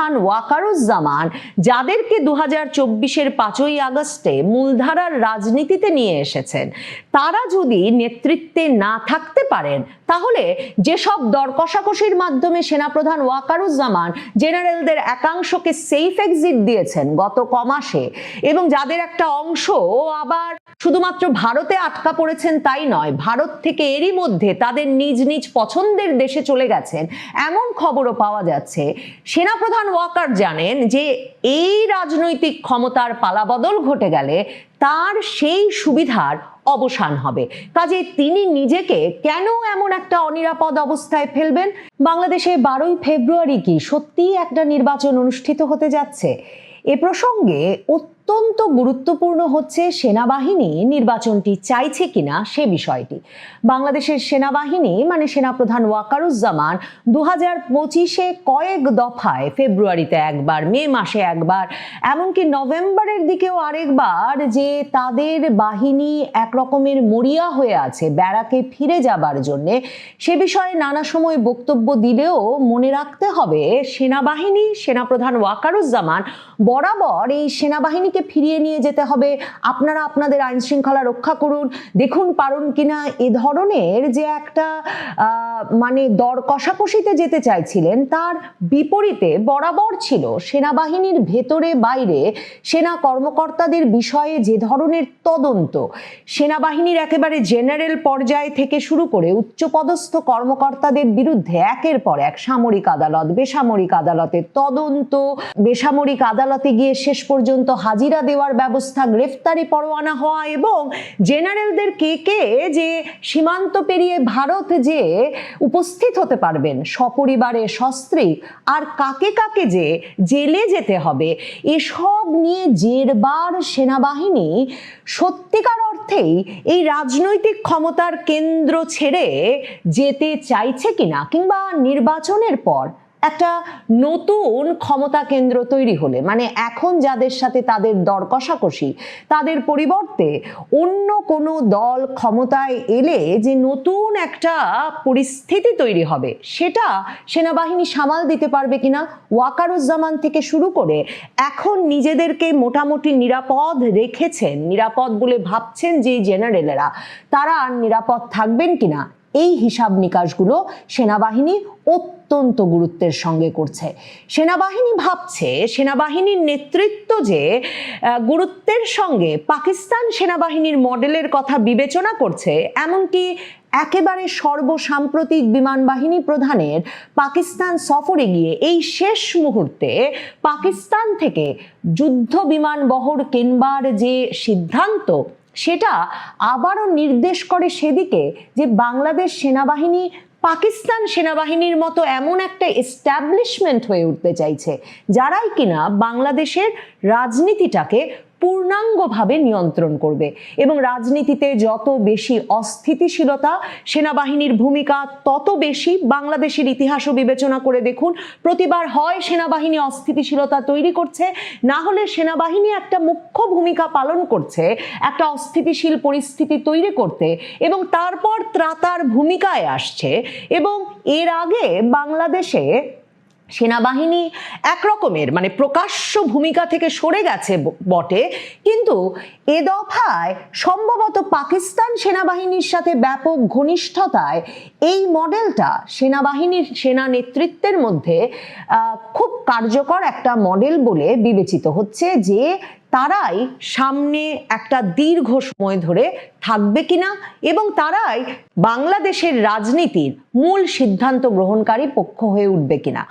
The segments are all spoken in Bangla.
খান ওয়াকারুজ্জামান, যাদেরকে দু হাজার চব্বিশের পাঁচই আগস্টে মূলধারার রাজনীতিতে নিয়ে এসেছেন। তারা যদি নেতৃত্বে না থাকতে পারেন, তাহলে যেসব দর কষাকষির মাধ্যমে সেনাপ্রধান ওয়াকারুজ্জামান জেনারেলদের একাংশকে সেফ এক্সিট দিয়েছেন গত কমাসে, এবং যাদের একটা অংশ আবার শুধুমাত্র ভারতে আটকা পড়েছেন তাই নয়, ভারত থেকে এরই মধ্যে তাদের নিজ নিজ পছন্দের দেশে চলে গেছেন, এমন খবরও পাওয়া যাচ্ছে। সেনাপ্রধান ওয়াকার জানেন যে এই রাজনৈতিক ক্ষমতার পালাবদল ঘটে গেলে তার সেই সুবিধার অবসান হবে। কাজে তিনি নিজেকে কেন এমন একটা অনিরাপদ অবস্থায় ফেলবেন? বাংলাদেশে বারোই ফেব্রুয়ারি কি সত্যিই একটা নির্বাচন অনুষ্ঠিত হতে যাচ্ছে? এ প্রসঙ্গে অত্যন্ত গুরুত্বপূর্ণ হচ্ছে সেনাবাহিনী নির্বাচনটি চাইছে কিনা সে বিষয়টি। বাংলাদেশের সেনাবাহিনী মানে সেনাপ্রধান ওয়াকারুজ্জামান দু হাজার পঁচিশে কয়েক দফায় ফেব্রুয়ারিতে একবার, মে মাসে একবার, এমনকি নভেম্বরের দিকেও আরেকবার যে তাদের বাহিনী এক রকমের মরিয়া হয়ে আছে ব্যারাকে ফিরে যাবার জন্যে, সে বিষয়ে নানা সময় বক্তব্য দিলেও মনে রাখতে হবে, সেনাবাহিনী, সেনাপ্রধান ওয়াকারুজ্জামান বরাবর এই সেনাবাহিনীকে ফিরিয়ে নিয়ে যেতে হবে। আপনারা আপনাদের আইন শৃঙ্খলা রক্ষা করুন। দেখুন পারুন কিনা, এ ধরনের যে একটা মানে দর কষাকষিতে যেতে চাইছিলেন, তার বিপরীতে বরাবর ছিল সেনাবাহিনীর ভেতরে বাইরে সেনা কর্মকর্তাদের বিষয়ে যে ধরনের তদন্ত। সেনাবাহিনীর একেবারে জেনারেল পর্যায় থেকে শুরু করে উচ্চপদস্থ কর্মকর্তাদের বিরুদ্ধে একের পর এক সামরিক আদালত, বেসামরিক আদালতের তদন্ত, বেসামরিক আদালতে গিয়ে শেষ পর্যন্ত হাজিরা দেওয়ার ব্যবস্থা, গ্রেফতারি পরোয়ানা হওয়া এবং জেনারেলদের কে কে যে সীমান্ত পেরিয়ে ভারত যে উপস্থিত হতে পারবেন, সপরিবারে সস্ত্রী আর কাকে কাকে যে জেলে যেতে হবে, এসব নিয়ে জেরবার সেনাবাহিনী সত্যিকার অর্থেই এই রাজনৈতিক ক্ষমতার কেন্দ্র ছেড়ে যেতে চাইছে কিনা কিংবা নির্বাচনের পর একটা নতুন ক্ষমতা কেন্দ্র তৈরি হলে মানে এখন যাদের সাথে তাদের দর কষাকষি, তাদের পরিবর্তে অন্য কোনো দল ক্ষমতায় এলে যে নতুন একটা পরিস্থিতি তৈরি হবে, সেটা সেনাবাহিনী সামাল দিতে পারবে কিনা, ওয়াকারুজ্জামান থেকে শুরু করে এখন নিজেদেরকে মোটামুটি নিরাপদ রেখেছেন, নিরাপদ বলে ভাবছেন যে জেনারেলেরা, তারা আর নিরাপদ থাকবেন কিনা এই হিসাব নিকাশগুলো সেনাবাহিনী অত্যন্ত গুরুত্বের সঙ্গে করছে। সেনাবাহিনী ভাবছে, সেনাবাহিনীর নেতৃত্ব যে গুরুত্বের সঙ্গে পাকিস্তান সেনাবাহিনীর মডেলের কথা বিবেচনা করছে, এমনকি একেবারে সর্বসাম্প্রতিক বিমান বাহিনী প্রধানের পাকিস্তান সফরে গিয়ে এই শেষ মুহূর্তে পাকিস্তান থেকে যুদ্ধ বিমান বহর কেনবার যে সিদ্ধান্ত সেটা আবারও নির্দেশ করে সেদিকে যে বাংলাদেশ সেনাবাহিনী পাকিস্তান সেনাবাহিনীর মতো এমন একটা এস্টাবলিশমেন্ট হয়ে উঠতে চাইছে, যারাই কিনা বাংলাদেশের রাজনীতিটাকে পূর্ণাঙ্গভাবে নিয়ন্ত্রণ করবে এবং রাজনীতিতে যত বেশি অস্থিতিশীলতা, সেনাবাহিনীর ভূমিকা, তত বেশি বাংলাদেশের ইতিহাসও বিবেচনা করে দেখুন। প্রতিবার হয় সেনাবাহিনী অস্থিতিশীলতা তৈরি করছে, না হলে সেনাবাহিনী একটা মুখ্য ভূমিকা পালন করছে, একটা অস্থিতিশীল পরিস্থিতি তৈরি করতে এবং তারপর ত্রাতার ভূমিকায় আসছে এবং এর আগে বাংলাদেশে সেনাবাহিনী একরকমের মানে প্রকাশ্য ভূমিকা থেকে সরে গেছে বটে। কিন্তু এ দফায় সম্ভবত পাকিস্তান সেনাবাহিনীর সাথে ব্যাপক ঘনিষ্ঠতায় এই মডেলটা সেনাবাহিনীর সেনা নেতৃত্বের মধ্যে খুব কার্যকর একটা মডেল বলে বিবেচিত হচ্ছে যে তারাই সামনে একটা দীর্ঘ সময় ধরে থাকবে কিনা এবং তারাই বাংলাদেশের রাজনীতির মূল সিদ্ধান্ত গ্রহণকারী পক্ষ হয়ে উঠবে কিনা।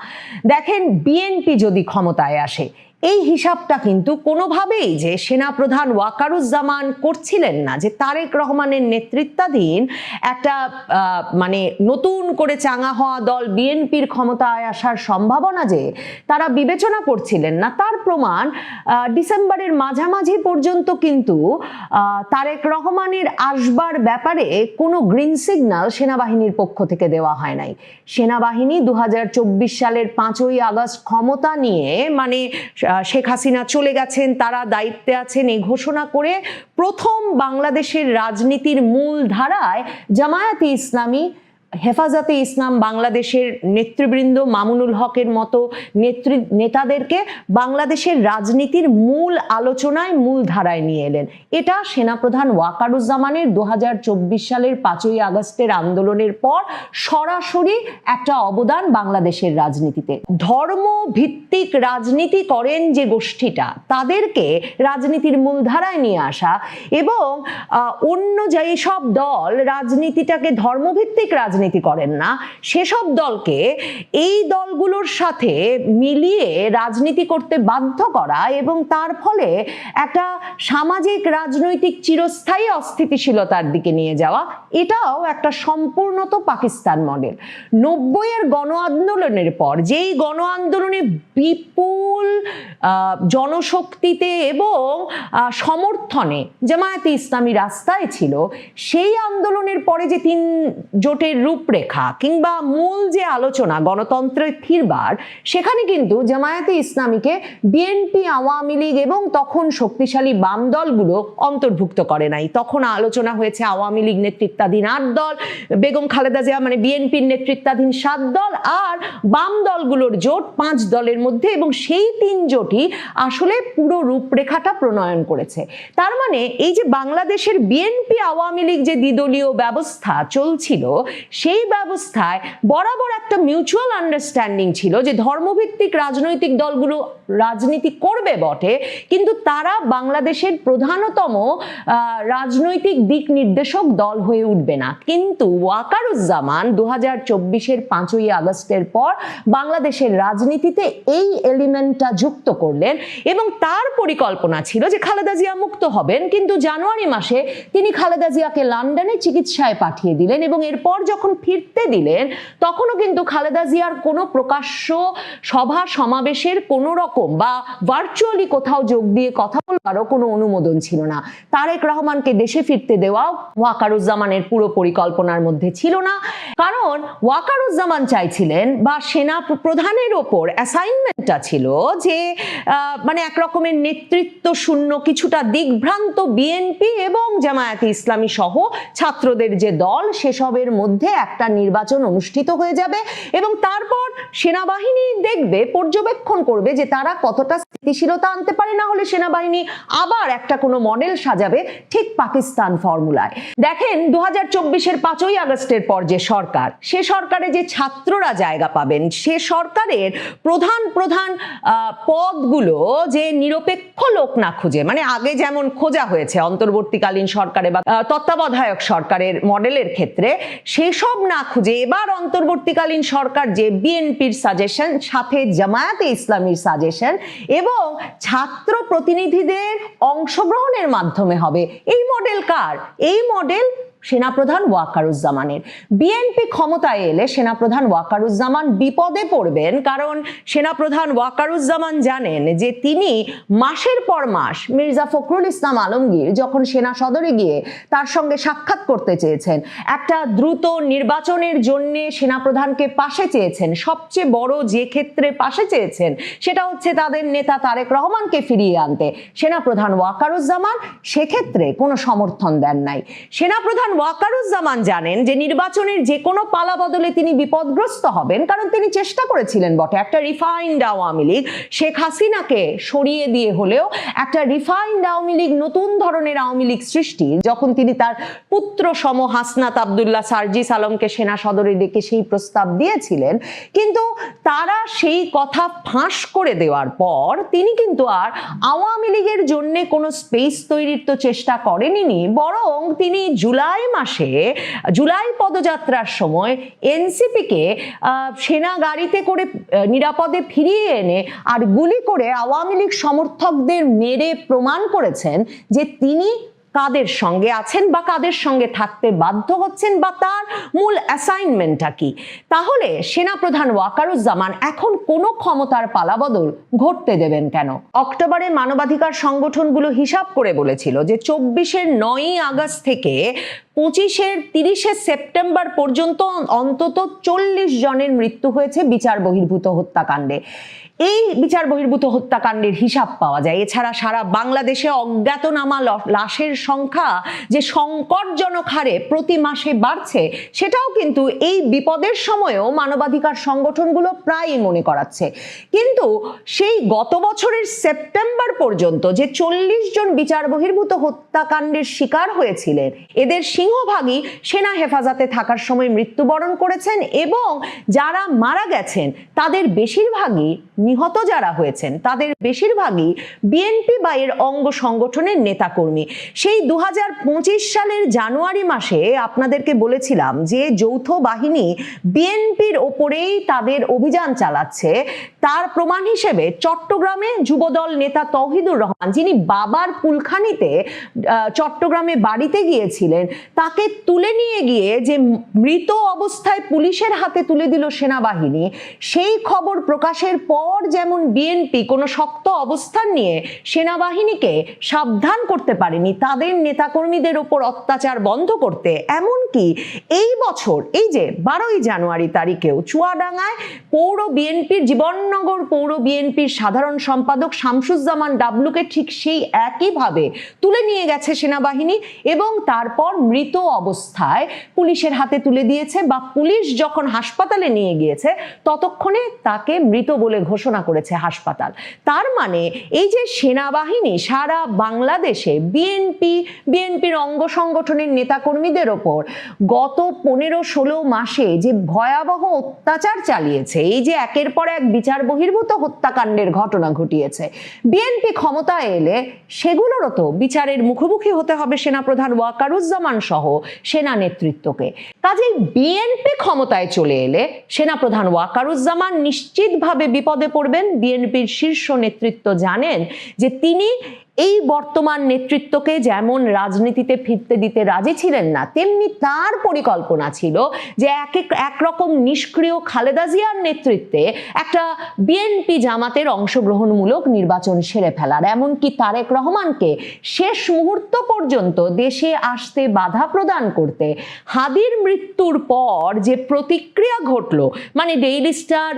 দেখেন বিএনপি যদি ক্ষমতায় আসে, এই হিসাবটা কিন্তু কোনোভাবেই যে সেনাপ্রধান ওয়াকারুজ্জামান করছিলেন না, যে তারেক রহমানের নেতৃত্বাধীন একটা মানে নতুন করে চাঙা হওয়া দল বিএনপির ক্ষমতায় আসার সম্ভাবনা যে তারা বিবেচনা করছিলেন না, তার প্রমাণ ডিসেম্বরের মাঝামাঝি পর্যন্ত কিন্তু তারেক রহমানের আসবার ব্যাপারে কোনো গ্রিন সিগন্যাল সেনাবাহিনীর পক্ষ থেকে দেওয়া হয় নাই। সেনাবাহিনী দু হাজার চব্বিশ সালের পাঁচই আগস্ট ক্ষমতা নিয়ে মানে শেখ হাসিনা চলে গেছেন, তারা দায়িত্বে আছেন এই ঘোষণা করে প্রথম বাংলাদেশের রাজনীতির মূল ধারায় জামায়াতি ইসলামী হেফাজতে ইসলাম বাংলাদেশের নেতৃবৃন্দ মামুনুল হকের মতো নেতৃ নেতাদেরকে বাংলাদেশের রাজনীতির মূল আলোচনায় মূল ধারায় নিয়ে এলেন। এটা সেনাপ্রধান ওয়াকারুজ্জামানের দু হাজার চব্বিশ সালের পাঁচই আগস্টের আন্দোলনের পর সরাসরি একটা অবদান বাংলাদেশের রাজনীতিতে। ধর্ম ভিত্তিক রাজনীতি করেন যে গোষ্ঠীটা, তাদেরকে রাজনীতির মূলধারায় নিয়ে আসা এবং অন্য যেই সব দল রাজনীতিটাকে ধর্মভিত্তিক রাজনীতি করেন না, সেসব দলকে এই দলগুলোর সাথে মিলিয়ে রাজনীতি করতে বাধ্য করা এবং তার ফলে একটা সামাজিক, রাজনৈতিক চিরস্থায়ী অস্থিতিশীলতার দিকে নিয়ে যাওয়া, এটাও একটা সম্পূর্ণত পাকিস্তান মডেল। নব্বইয়ের গণ আন্দোলনের পর যেই গণ আন্দোলনে বিপুল জনশক্তিতে এবং সমর্থনে জামায়াতে ইসলামী রাস্তায় ছিল, সেই আন্দোলনের পরে যে তিন জোটের রূপরেখা কিংবা মূল যে আলোচনা গণতন্ত্রের ফিরবার, সেখানে কিন্তু জামায়াতে ইসলামীকে বিএনপি আওয়ামী লীগ এবং তখন শক্তিশালী বাম দলগুলো অন্তর্ভুক্ত করে নাই। তখন আলোচনা হয়েছে আওয়ামী লীগ নেতৃত্বাধীন আট দল, বেগম খালেদা জিয়া মানে বিএনপির নেতৃত্বাধীন সাত দল আর বাম দলগুলোর জোট পাঁচ দলের মধ্যে এবং সেই তিন জোটই আসলে পুরো রূপরেখাটা প্রণয়ন করেছে। তার মানে এই যে বাংলাদেশের বিএনপি আওয়ামী লীগ যে দ্বিদলীয় ব্যবস্থা চলছিল সেই ব্যবস্থায় বরাবর একটা মিউচুয়াল আন্ডারস্ট্যান্ডিং ছিল যে ধর্মভিত্তিক রাজনৈতিক দলগুলো রাজনীতি করবে বটে, কিন্তু তারা বাংলাদেশের প্রধানতম রাজনৈতিক দিক নির্দেশক দল হয়ে উঠবে না। কিন্তু ওয়াকারুজ্জামান দু হাজার চব্বিশের পাঁচই আগস্টের পর বাংলাদেশের রাজনীতিতে এই এলিমেন্টটা যুক্ত করলেন এবং তার পরিকল্পনা ছিল যে খালেদা জিয়া মুক্ত হবেন, কিন্তু জানুয়ারি মাসে তিনি খালেদা জিয়াকে লন্ডনে চিকিৎসায় পাঠিয়ে দিলেন এবং এরপর যখন ফিরতে দিলেন, তখনও কিন্তু খালেদা জিয়ার কোনো প্রকাশ্য সভা সমাবেশের কোনো রকম বা ভার্চুয়ালি কোথাও যোগ দিয়ে কথা বলবারও কোনো অনুমোদন ছিল না। তারেক রহমানকে দেশে ফিরতে দেওয়াও ওয়াকারুজ্জামানের পুরো পরিকল্পনার মধ্যে ছিল না। কারণ ওয়াকারুজ্জামান চাইছিলেন বা সেনা প্রধানের ওপর অ্যাসাইনমেন্টটা ছিল যে মানে এক রকমের নেতৃত্ব শূন্য, কিছুটা দিগ্ভ্রান্ত বিএনপি এবং জামায়াতে ইসলামী সহ ছাত্রদের যে দল, সেসবের মধ্যে একটা নির্বাচন অনুষ্ঠিত হয়ে যাবে এবং তারপর সেনাবাহিনী দেখবে, পর্যবেক্ষণ করবে যে তারা কতটা স্থিতিশীলতা আনতে পারে, না হলে সেনাবাহিনী আবার একটা কোনো মডেল সাজাবে ঠিক পাকিস্তান ফর্মুলায়। দেখেন দু হাজার চব্বিশের পাঁচই আগস্টের পর যে সরকার, সে সরকারে যে ছাত্ররা জায়গা পাবেন, সে সরকারের প্রধান প্রধান পদগুলো যে নিরপেক্ষ লোক না খুঁজে মানে আগে যেমন খোঁজা হয়েছে অন্তর্বর্তীকালীন সরকারে বা তত্ত্বাবধায়ক সরকারের মডেলের ক্ষেত্রে সেসব না খুঁজে এবার অন্তর্বর্তীকালীন সরকার যে বিএনপির সাজেশন সাথে জামায়াতে ইসলামীর সাজেশন এবং ছাত্র প্রতিনিধিদের অংশগ্রহণের মাধ্যমে হবে। এই মডেল কার? এই মডেল সেনাপ্রধান ওয়াকারুজ্জামানের। বিএনপি ক্ষমতায় এলে সেনাপ্রধান ওয়াকারুজ্জামান বিপদে পড়বেন কারণ সেনাপ্রধান ওয়াকারুজ্জামান জানেন যে তিনি মাসের পর মাস মির্জা ফখরুল ইসলাম আলমগীর যখন সেনা সদরে গিয়ে তার সঙ্গে সাক্ষাৎ করতে চেয়েছেন, একটা দ্রুত নির্বাচনের জন্য সেনাপ্রধানকে পাশে চেয়েছেন, সবচেয়ে বড় যে ক্ষেত্রে পাশে চেয়েছেন সেটা হচ্ছে তাদের নেতা তারেক রহমানকে ফিরিয়ে আনতে। সেনাপ্রধান ওয়াকারুজ্জামান সেক্ষেত্রে কোনো সমর্থন দেন নাই। সেনাপ্রধান ওয়াকারুজ্জামান জানেন যে নির্বাচনের যে কোনো পালা বদলে তিনি বিপদগ্রস্ত হবেন, কারণ তিনি চেষ্টা করেছিলেন বটে একটা রিফাইন্ড আওয়ামী লীগ শেখ হাসিনাকে সরিয়ে দিয়ে হলেও একটা রিফাইন্ড আওয়ামী লীগ, নতুন ধরনের আওয়ামী লীগ সৃষ্টি। যখন তিনি তার পুত্র সম হাসনাত আবদুল্লাহ সার্জিস আলমকে সেনা সদরে ডেকে সেই প্রস্তাব দিয়েছিলেন, কিন্তু তারা সেই কথা ফাঁস করে দেওয়ার পর তিনি কিন্তু আর আওয়ামী লীগের জন্য কোনো স্পেস তৈরির তো চেষ্টা করেনি বরং তিনি জুলাই মাসে জুলাই পদযাত্রার সময় এনসিপিকে সেনা গাড়িতে করে নিরাপদে ফিরিয়ে এনে আর গুলি করে আওয়ামী লীগ সমর্থকদের মেরে প্রমাণ করেছেন যে তিনি কাদের সঙ্গে আছেন বা কাদের সঙ্গে থাকতে বাধ্য হচ্ছেন বা তার মূল অ্যাসাইনমেন্টটা কি? তাহলে সেনাপ্রধান ওয়াকারুজ্জামান এখন কোনো ক্ষমতার পালাবদল ঘটতে দেবেন কেন? অক্টোবরে মানবাধিকার সংগঠনগুলো হিসাব করে বলেছিল যে চব্বিশের নয়ই আগস্ট থেকে পঁচিশের তিরিশে সেপ্টেম্বর পর্যন্ত অন্তত চল্লিশ জনের মৃত্যু হয়েছে বিচার বহির্ভূত হত্যাকাণ্ডে। এই বিচার বহির্ভূত হত্যাকাণ্ডের হিসাব পাওয়া যায়। এছাড়া সারা বাংলাদেশে অজ্ঞাতনামা লাশের সংখ্যা যে সংকটজনক হারে প্রতি মাসে বাড়ছে, সেটাও কিন্তু এই বিপদের সময়েও মানবাধিকার সংগঠনগুলো প্রায়ই মনে করাচ্ছে। কিন্তু সেই গত বছরের সেপ্টেম্বর পর্যন্ত যে চল্লিশ জন বিচার বহির্ভূত হত্যাকাণ্ডের শিকার হয়েছিলেন, এদের সিংহভাগই সেনা হেফাজতে থাকার সময় মৃত্যুবরণ করেছেন এবং যারা মারা গেছেন, তাদের বেশিরভাগই নিহত যারা হয়েছেন তাদের বেশিরভাগই বিএনপি বা এর অঙ্গ সংগঠনের নেতাকর্মী। সেই দুহাজার পঁচিশ সালের জানুয়ারি মাসে আপনাদেরকে বলেছিলাম যে যৌথ বাহিনী বিএনপির ওপরেই তাদের অভিযান চালাচ্ছে। তার প্রমাণ হিসেবে চট্টগ্রামে যুবদল নেতা তৌহিদুর রহমান যিনি বাবার কুলখানিতে আহ, চট্টগ্রামে বাড়িতে গিয়েছিলেন তাকে তুলে নিয়ে গিয়ে যে মৃত অবস্থায় পুলিশের হাতে তুলে দিল সেনাবাহিনী সেই খবর প্রকাশের পর যেমন বিএনপি কোনো শক্ত অবস্থান নিয়ে সেনাবাহিনীকে সাবধান করতে পারেনি, তাদের নেতাকর্মীদের ওপর অত্যাচার বন্ধ করতে, এমনকি এই বছর, এই যে বারোই জানুয়ারি তারিখেও চুয়াডাঙ্গায় পৌর বিএনপির জীবননগর পৌর বিএনপির সাধারণ সম্পাদক শামসুজ্জামান ডাবলুকে ঠিক সেই একইভাবে তুলে নিয়ে গেছে সেনাবাহিনী এবং তারপর মৃত অবস্থায় পুলিশের হাতে তুলে দিয়েছে বা পুলিশ যখন হাসপাতালে নিয়ে গিয়েছে, ততক্ষণে তাকে মৃত বলে ঘোষণা করেছে হাসপাতাল। তার মানে এই যে সেনাবাহিনী সারা বাংলাদেশে বিএনপি, বিএনপির অঙ্গ সংগঠনের নেতাকর্মীদের ওপর গত পনেরো ষোলো মাসে যে ভয়াবহ অত্যাচার চালিয়েছে, এই যে একের পর এক বিচার বহির্ভূত হত্যাকাণ্ডের ঘটনা ঘটিয়েছে, বিএনপি ক্ষমতায় এলে সেগুলোরও তো বিচারের মুখোমুখি হতে হবে সেনাপ্রধান ওয়াকারুজ্জামান সহ সেনা নেতৃত্বকে কাজেই বিএনপি ক্ষমতায় চলে এলে সেনাপ্রধান ওয়াকারুজ্জামান নিশ্চিতভাবে বিপদে পড়বেন। বিএনপির শীর্ষ নেতৃত্ব জানেন যে তিনি এই বর্তমান নেতৃত্বকে যেমন রাজনীতিতে ফিরতে দিতে রাজি ছিলেন না, তেমনি তার পরিকল্পনা ছিল যে এক এক, একরকম নিষ্ক্রিয় খালেদা জিয়ার নেতৃত্বে একটা বিএনপি জামাতের অংশগ্রহণমূলক নির্বাচন সেরে ফেলার। এমনকি তারেক রহমানকে শেষ মুহূর্ত পর্যন্ত দেশে আসতে বাধা প্রদান করতে হাদির মৃত্যুর পর যে প্রতিক্রিয়া ঘটলো মানে ডেইলি স্টার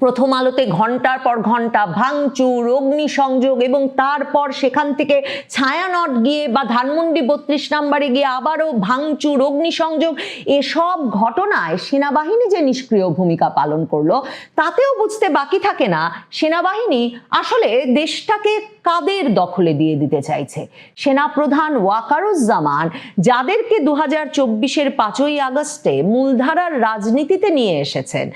প্রথম আলোতে ঘণ্টার পর ঘণ্টা ভাঙচুর, অগ্নিসংযোগ এবং তারপর সেখান থেকে ছায়ানট গিয়ে বা ধানমন্ডি বত্রিশ নাম্বারে গিয়ে আবারও ভাঙচুর, অগ্নিসংযোগ, এসব ঘটনায় সেনাবাহিনী যে নিষ্ক্রিয় ভূমিকা পালন করল, তাতেও বুঝতে বাকি থাকে না, সেনাবাহিনী আসলে দেশটাকে কাদের দখলে দিয়ে দিতে চাইছে? সেনা প্রধান ওয়াকারুজ্জামান, যাদেরকে দু হাজার চব্বিশের পাঁচই আগস্টে মূলধারার রাজনীতিতে নিয়ে এসেছেন,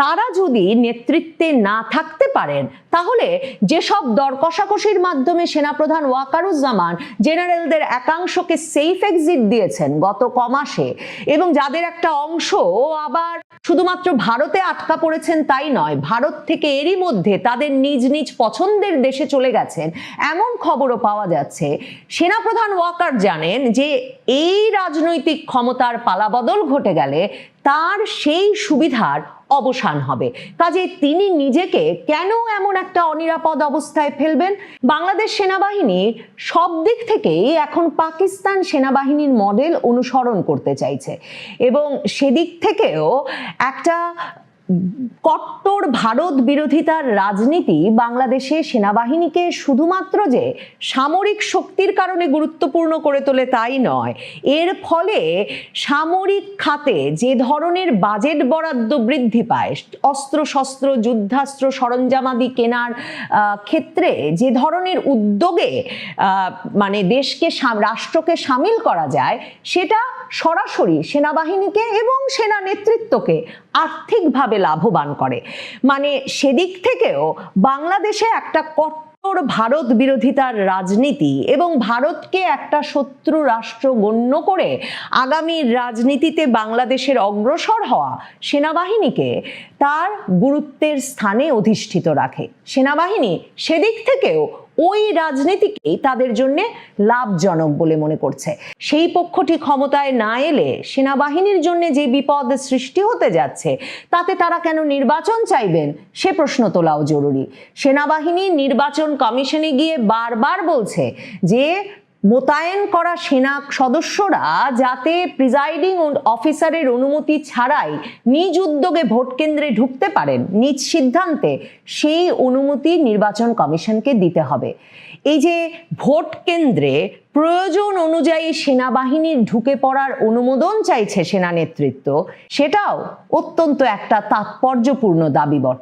তারা যদি নেতৃত্বে না থাকতে পারেন। তাহলে যেসব দর কষাকষির মাধ্যমে সেনাপ্রধান ওয়াকারুজ্জামান জেনারেলদের একাংশকে সেফ এক্সিট দিয়েছেন গত কমাসে এবং যাদের একটা অংশ ও আবার শুধুমাত্র ভারতে আটকা পড়েছেন তাই নয়, ভারত থেকে এরই মধ্যে তাদের নিজ নিজ পছন্দের দেশে চলে গেছেন, এমন খবরও পাওয়া যাচ্ছে। সেনাপ্রধান ওয়াকার জানেন যে এই রাজনৈতিক ক্ষমতার পালাবদল ঘটে গেলে তার সেই সুবিধার অবসান হবে। কাজে তিনি নিজেকে কেন এমন একটা অনিরাপদ অবস্থায় ফেলবেন? বাংলাদেশ সেনাবাহিনী সব দিক থেকেই এখন পাকিস্তান সেনাবাহিনীর মডেল অনুসরণ করতে চাইছে। এবং সেদিক থেকেও একটা কট্টর ভারত বিরোধিতার রাজনীতি বাংলাদেশে সেনাবাহিনীকে শুধুমাত্র যে সামরিক শক্তির কারণে গুরুত্বপূর্ণ করে তোলে তাই নয়, এর ফলে সামরিক খাতে যে ধরনের বাজেট বরাদ্দ বৃদ্ধি পায় অস্ত্র শস্ত্র যুদ্ধাস্ত্র, সরঞ্জামাদি কেনার ক্ষেত্রে যে ধরনের উদ্যোগে মানে দেশকে রাষ্ট্রকে সামিল করা যায়, সেটা সরাসরি সেনাবাহিনীকে এবং সেনা নেতৃত্বকে আর্থিকভাবে লাভবান করে। মানে সেদিক থেকেও বাংলাদেশে একটা কট্টর ভারত বিরোধিতার রাজনীতি এবং ভারতকে একটা শত্রু রাষ্ট্র গণ্য করে আগামী রাজনীতিতে বাংলাদেশের অগ্রসর হওয়া সেনাবাহিনীকে তার গুরুত্বের স্থানে অধিষ্ঠিত রাখে। সেনাবাহিনী সেদিক থেকেও ওই রাজনীতিকেই তাদের জন্য লাভজনক বলে মনে করছে। সেই পক্ষটি ক্ষমতায় না এলে সেনাবাহিনীর জন্য যে বিপদ সৃষ্টি হতে যাচ্ছে, তাতে তারা কেন নির্বাচন চাইবেন, সে প্রশ্ন তোলাও জরুরি। সেনাবাহিনী নির্বাচন কমিশনে গিয়ে বারবার বলছে যে মোতায়েন করা সেনা সদস্যরা যাতে প্রিজাইডিং অফিসারের অনুমতি ছাড়াই নিজ উদ্যোগে ভোট কেন্দ্রে ঢুকতে পারেন, নিজ সিদ্ধান্তে সেই অনুমতি নির্বাচন কমিশনকে দিতে হবে। এই যে ভোট কেন্দ্রে প্রয়োজন অনুযায়ী সেনাবাহিনীর ঢুকে পড়ার অনুমোদন চাইছে সেনা নেতৃত্ব সেটাও অত্যন্ত একটা তাৎপর্যপূর্ণ দাবি বটে।